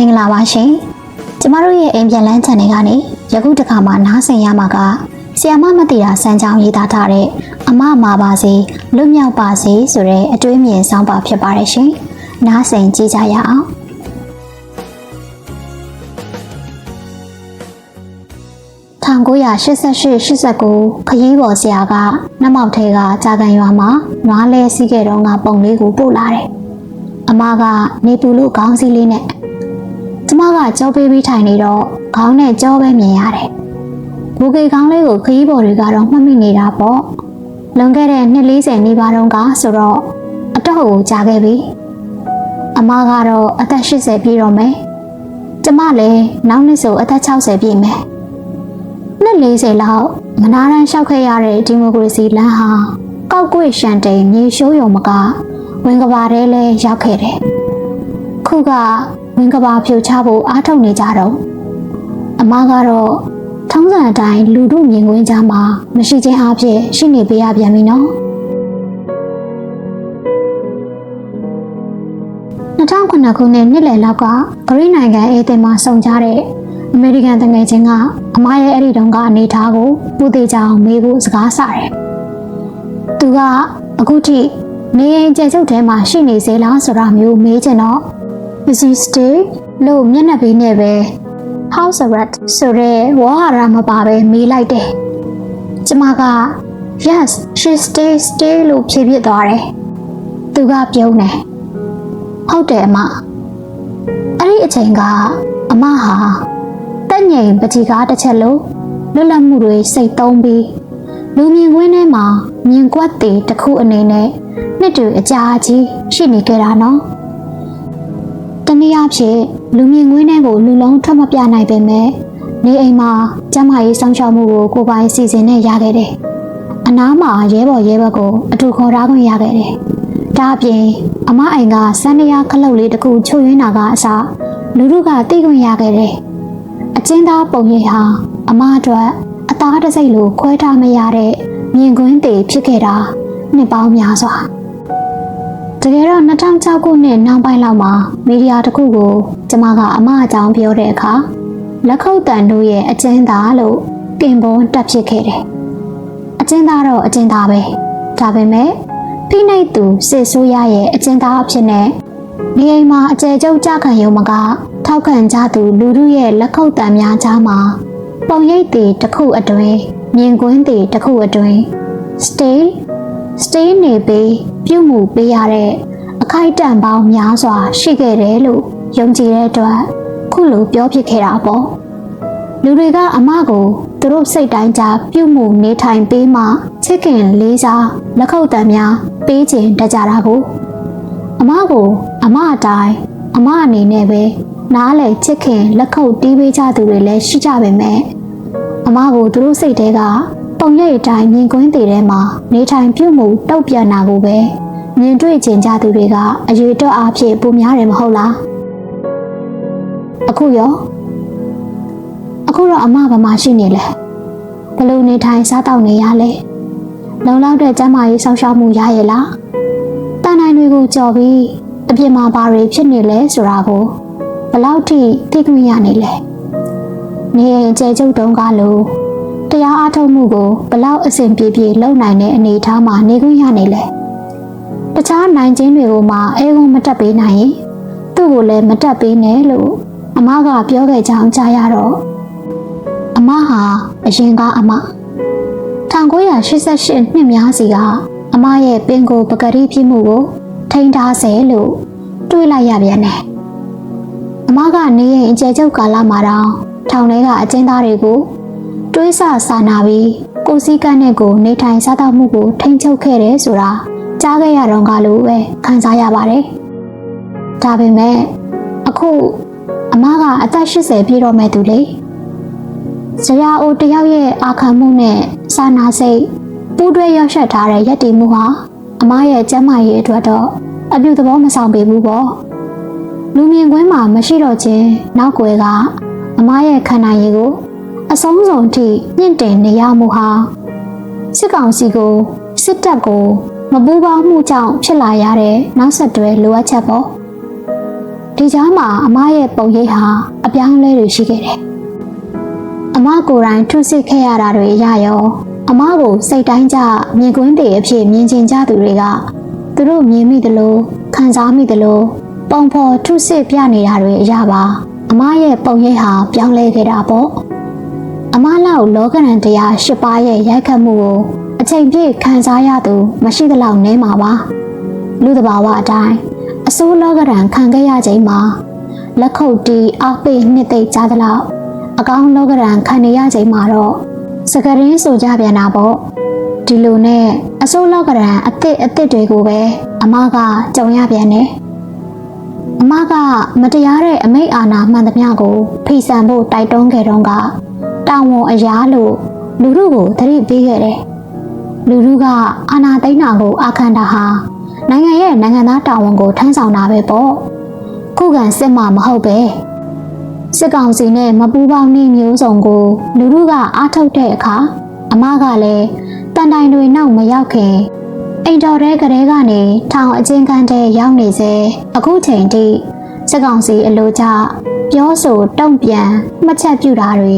မင်္ဂလာပါရှင်ကျမတို့ရဲ့အိမ်ပြန်လန်း channel ကနေယခုတစ်ခါမှနားဆင်ရမှာကဆီယမမတိတာစံချောင်းရေးသားထားတဲ့အမမာပါစေလွတ်မြောက်ပါစေဆိုတဲ့အတွေးမြင်ဆောင်ပါဖြစ်ပါတယ်ရှင်နားဆင်ကြည့်ကြရအောင်1988-89ခရီးပေါ်ဆရာကနှမောက်ထဲကကြာကန်ရွာမှာနွားလဲစီးခဲ့တော့ကပုံလေးကိုပို့လာတယ်။အမကနေပူလို့ခေါင်းစည်းလေးနဲ့ ကျမကကြောပေးပြီးထိုင်နေတော့ခေါင်းနဲ့ကြောပဲမြင်ရတယ်။ဘူကေခေါင်းလေးကိုခရီးပေါ်တွေကတော့မှတ်မိနေတာပေါ့။လွန်ခဲ့တဲ့နှစ်40နီးပါးတုန်းကဆိုတော့အတော့ကိုကြာခဲ့ပြီ။အမကတော့အသက်80ပြည့်တော့မယ်။ကျမလည်းနောက်နှစ်ဆိုအသက်60ပြည့်မယ်။နှစ်40လောက်မနာရန်လျှောက်ခဲ့ရတဲ့ဒီမိုကရေစီလမ်းဟာကောက်ကွေ့ရှန်တိန်မြေရှိုးရုံမကဝင်ကဘာထဲလဲရောက်ခဲ့တယ်။ခုက ဝင်ကဘာဖြိုချဖို့အားထုတ်နေကြတော့အမကတော့ထုံးစံအတိုင်းလူတို့မြင်ကွင်းကြမှာမရှိခြင်းအဖြစ်ရှိနေပေးရပြန်ပြီနော်2009ခုနှစ်နှစ်လယ်လောက်ကဂရိနိုင်ငံအေသင်မှာစုံကြတဲ့အမေရိကန်တငယ်ချင်းကအမရဲ့အဲ့ဒီတုန်းကအနေထားကိုပူသေးကြအောင်မေးဖို့စကားဆတယ်။သူကအခုထိနေရင်ကျဲချုပ်ထဲမှာရှိနေစေလားဆိုတာမျိုးမေးချင်တော့ Mrs. Stay လို့မျက်နှာပေးနဲ့ပဲ House Arrest ဆိုတဲ့ဝါဟာရမပါပဲမေးလိုက်တယ်။ကျမက Yes she stay stay လို့ဖြေပြသွားတယ်။သူကပြုံးတယ်။ဟုတ်တယ်အမ။အဲ့ဒီအချိန်ကအမဟာတက်ငိမ်ပကြီးကားတစ်ချက်လို့လွတ်လပ်မှုတွေစိတ်သုံးပြီးလူမြင်ကွင်းထဲမှာမြင်ကွက်တည်တစ်ခုအနေနဲ့နှစ်တူအကြာကြီးရှိနေကြတာနော် တနည်းအားဖြင့်လူမြင်ကွင်းထဲကိုလူလုံးထွက်မပြနိုင်ပေမဲ့နေအိမ်မှာကျမရေးဆောင်ရှောက်မှုကိုကိုယ်ပိုင်စီစဉ်နဲ့ရခဲ့တယ်အနားမှာရဲဘော်ရဲဘက်ကိုအထူခေါ်ထားခွင့်ရခဲ့တယ်ဒါအပြင်အမအိမ်ကစန္ဒယာခလုတ်လေးတစ်ခုချုပ်ရင်းတာကအစားလူတို့ကသိခွင့်ရခဲ့တယ်အကျဉ်းသားပုံရိပ်ဟာအမအတွက်အသားတစ်စိတ်လိုခွဲထားမရတဲ့မြင်ကွင်းသေးဖြစ်ခဲ့တာနှစ်ပေါင်းများစွာ တကယ်တော့2006ခုနှစ်နောက်ပိုင်းလောက်မှာမီဒီယာတစ်ခုကိုကျမကအမအကြောင်းပြောတဲ့အခါလက်ခုပ်တန်တို့ရဲ့အကျဉ်းသားလို့တင်ပေါ်တက်ဖြစ်ခဲ့တယ်အကျဉ်းသားတော့အကျဉ်းသားပဲဒါပေမဲ့ဖိနှိပ်သူစစ်ဆိုးရရဲ့အကျဉ်းသားအဖြစ်နဲ့နေအိမ်မှာအကျယ်ကျုပ်ကြခံရုံမကထောက်ခံကြသူလူထုရဲ့လက်ခုပ်တံများကြားမှာပုံရိပ်တွေတစ်ခုအတွင်းမြင်ကွင်းတွေတစ်ခုအတွင်း stay stay နေပြီးပြုမှုပေးရတဲ့အခိုက်အတန့်ပေါင်းများစွာ ရှိခဲ့တယ်လို့ယုံကြည်တဲ့အတွက်ခုလိုပြောဖြစ်ခဲ့တာပေါ့လူတွေကအမကိုသူတို့စိတ်တိုင်းကြပြုမှုနေထိုင်ပေးမှချစ်ခင်လေးစားလက်ခုပ်တံများပေးခြင်းတကြတာကိုအမကိုအမအတိုင်းအမအနေနဲ့ပဲနားလေချစ်ခင်လက်ခုပ်တီးပေးကြသူတွေလည်းရှိကြပေမဲ့အမကိုသူတို့စိတ်ထဲက ပုံရိပ်အတိုင်းမြင်ကွင်းသေးထဲမှာနေထိုင်ပြုမှုတုတ်ပြန်တာကိုပဲမြင်တွေ့ကျင်ကြသူတွေကအရွေတော့အားဖြင့်ပုံများတယ်မဟုတ်လားအခုရောအခုတော့အမဘာမှရှိနေလဲဘလို့နေထိုင်စားတောက်နေရလဲလုံလောက်တဲ့ကျန်းမာရေးစောင့်ရှောက်မှုရရဲ့လားတန်နိုင်တွေကိုကြော်ပြီးအပြင်မှာဘာတွေဖြစ်နေလဲဆိုတာကိုဘလောက်ထိသိခွင့်ရနေလဲနေရင်ကျဲကျုပ်တုံးကလို့ တရားအားထုတ်မှုကိုဘလောက်အစဉ်ပြေပြေလုပ်နိုင်တဲ့အနေအထားမှာနေခွင့်ရနေလဲတခြားနိုင်ခြင်းတွေကိုမှအဲကုန်းမတက်ပေးနိုင်ရင်သူ့ကိုလည်းမတက်ပေးနဲ့လို့အမကပြောခဲ့ကြောင်းကြားရတော့အမဟာအရင်ကအမ1988နှစ်များစီကအမရဲ့ပင်ကိုပကတိဖြစ်မှုကိုထိန်းထားစေလို့တွေးလိုက်ရပြန်တယ်အမကနေရင်အကျယ်ကျုပ်ကာလမှာတော့ထောင်ထဲကအကျဉ်းသားတွေကို တွေးဆစာနာပြီးကိုစည်းကမ်းနဲ့ကိုနေထိုင်စားသောက်မှုကိုထိန်းချုပ်ခဲ့တယ်ဆိုတာကြားခဲ့ရတော့ကလို့ပဲခံစားရပါတယ်။ဒါပေမဲ့အခုအမကအသက်80ပြည့်တော့မဲ့သူလေ။ဇရာအိုတယောက်ရဲ့အာခံမှုနဲ့စာနာစိတ်ပူးတွဲရောက်ရှက်ထားတဲ့ရည်တည်မှုဟာအမရဲ့ကျန်းမာရေးအတွက်တော့အပြုသဘောမဆောင်ပေဘူးပေါ့။လူမြင်ကွင်းမှာမရှိတော့ခြင်းနောက်ွယ်ကအမရဲ့ခန္ဓာရည်ကို အဆုံးစုံထိမြင့်တင်နေရမှုဟာစစ်ကောင်စီကိုစစ်တပ်ကိုမပူးပေါင်းမှုကြောင့်ဖြစ်လာရတဲ့နောက်ဆက်တွဲလိုအပ်ချက်ပေါ့ဒီကြားမှာအမရဲ့ပုံရိပ်ဟာအပြောင်းအလဲတွေရှိခဲ့တယ်။အမကိုယ်တိုင်ထုစစ်ခဲ့ရတာတွေရရောအမကိုစိတ်တိုင်းကြမြင်ကွင်းတည်အဖြစ်မြင်ကျင်ကြသူတွေကသူတို့မြင်မိသလိုခံစားမိသလိုပုံဖော်ထုစစ်ပြနေတာတွေအရပါအမရဲ့ပုံရိပ်ဟာပြောင်းလဲခဲ့တာပေါ့။ အမလောက်လောကရန်တရား၈ပါးရဲ့ရိုက်ခတ်မှုကိုအချိန်ပြည့်ခံစားရသူမရှိသလောက်နဲမှာပါ။လူတဘာဝအတိုင်းအစိုးလောကရန်ခံခဲ့ရချိန်မှာလက်ခုပ်တီးအပိတ်နှစ်သိမ့်ကြသလောက်အကောင်းလောကရန်ခံနေရချိန်မှာတော့စကရင်းဆိုကြပြန်တာပေါ့ဒီလိုနဲ့အစိုးလောကရန်အစ်စ်အစ်စ်တွေကိုပဲအမကကြုံရပြန်တယ်အမကမတရားတဲ့အမိတ်အာဏာမှန်သမျှကိုဖိဆန်ဖို့တိုက်တွန်းခဲ့တော့က တောင်းဝန်အရာလို့လူလူကိုသတိပေးခဲ့တယ်လူလူကအာဏာသိမ်းတာကိုအာခံတာဟာနိုင်ငံရဲ့နိုင်ငံသားတာဝန်ကိုထမ်းဆောင်တာပဲပေါ့ခုခံစစ်မှမဟုတ်ပဲစစ်ကောင်စီနဲ့မပူးပေါင်းနေမျိုးစုံကို လူလူကအားထုတ်တဲ့အခါအမကလည်းတန်တိုင်တွေနောက်မရောက်ခင်အိမ်တော်တဲ့ကလေးကနေထောင်အချင်းကန်းတဲ့ရောက်နေစေအခုချိန်ထိစစ်ကောင်စီအလိုကြပြောဆိုတုံ့ပြန်မှတ်ချက်ပြုတာတွေ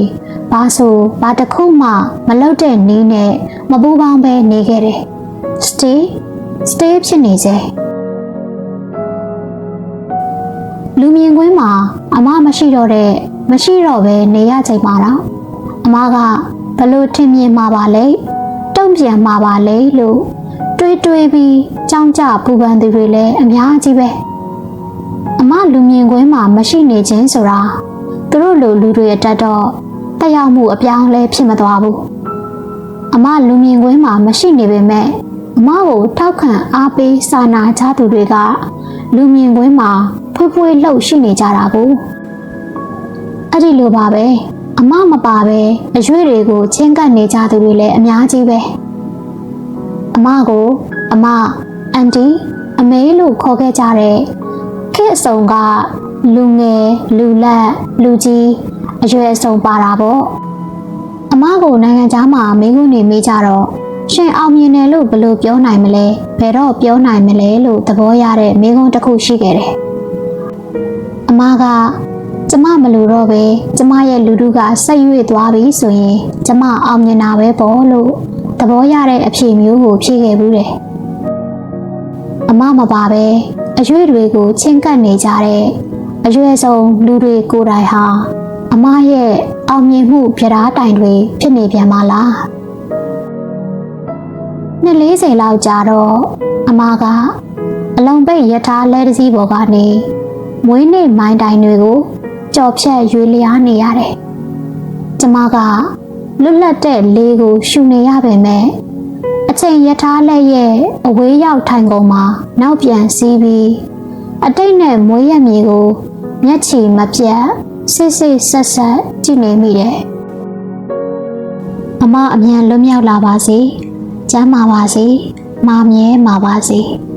ဘာဆိုဘာတစ်ခုမှမလုပ်တဲ့နည်းနဲ့မပူးပေါင်းပဲနေခဲ့တယ် stay stay ဖြစ်နေစေလူမြင်ကွင်းမှာအမမရှိတော့တဲ့မရှိတော့ပဲနေရချိန်မှာတော့အမကဘလို့ထင်မြင်မှာပါလဲတုံ့ပြန်မှာပါလေလို့တွေးတွေးပြီးကြောင်းကြပူပန်သူတွေလည်းအများကြီးပဲအမလူမြင်ကွင်းမှာမရှိနေခြင်းဆိုတာသူတို့လူလူတွေတက်တော့ တက်ရောက်မှုအပြောင်းလဲဖြစ်မသွားဘူးအမလူမြင်ကွင်းမှာမရှိနေပေမဲ့အမကိုထောက်ခံအားပေးစာနာကြသူတွေကလူမြင်ကွင်းမှာဖွေးဖွေးလှုပ်ရှိနေကြတာကိုအဲ့ဒီလိုပါပဲအမမပါပဲအရွေးတွေကိုချင်းကပ်နေကြသူတွေလည်းအများကြီးပဲအမကိုအမအန်တီအမေလို့ခေါ်ခဲ့ကြတဲ့ခေတ်အစုံကလူငယ်လူလက်လူကြီး အရွယ်အစုံပါတာပေါ့အမကိုနိုင်ငံသားမှာမင်းကုန်နေမိကြတော့ရှင်အောင်မြင်တယ်လို့ဘယ်လိုပြောနိုင်မလဲဘယ်တော့ပြောနိုင်မလဲလို့သဘောရတဲ့မိကုန်းတစ်ခုရှိခဲ့တယ်။အမကကျမမလို့တော့ပဲကျမရဲ့လူတို့ကဆက်ရွေ့သွားပြီဆိုရင်ကျမအောင်မြင်တာပဲပေါ့လို့သဘောရတဲ့အဖြေမျိုးကိုဖြေခဲ့ဘူးတယ်။အမမပါပဲအရွေ့တွေကိုချင်းကပ်နေကြတဲ့အရွယ်ဆုံးလူတွေကိုယ်တိုင်ဟာ အမရဲ့အောင်မြင်မှုပြဓာတိုင်တွေဖြစ်နေပြန်ပါလား။နှစ်40လောက်ကြာတော့အမကအလုံးပိတ်ရထားလဲတစ်စီးပေါ်ကနေမွေးနေ့မိုင်းတိုင်တွေကိုကြော်ဖြတ်ရွေလျားနေရတယ်။ကျမကလွတ်လပ်တဲ့လေးကိုရှူနေရပေမဲ့အချိန်ရထားလက်ရဲ့အဝေးရောက်ထိုင်ကုန်မှာနောက်ပြန်စီးပြီးအတိတ်နဲ့မွေးရမြေကိုမျက်ချီမပြတ် စစ်စစ်ဆက်ဆက်ကြည့်နေမိတယ်။အမအမြန်လွတ်မြောက်လာပါစေ။ကျမ်းမာပါစေ။မာမြဲမာပါစေ။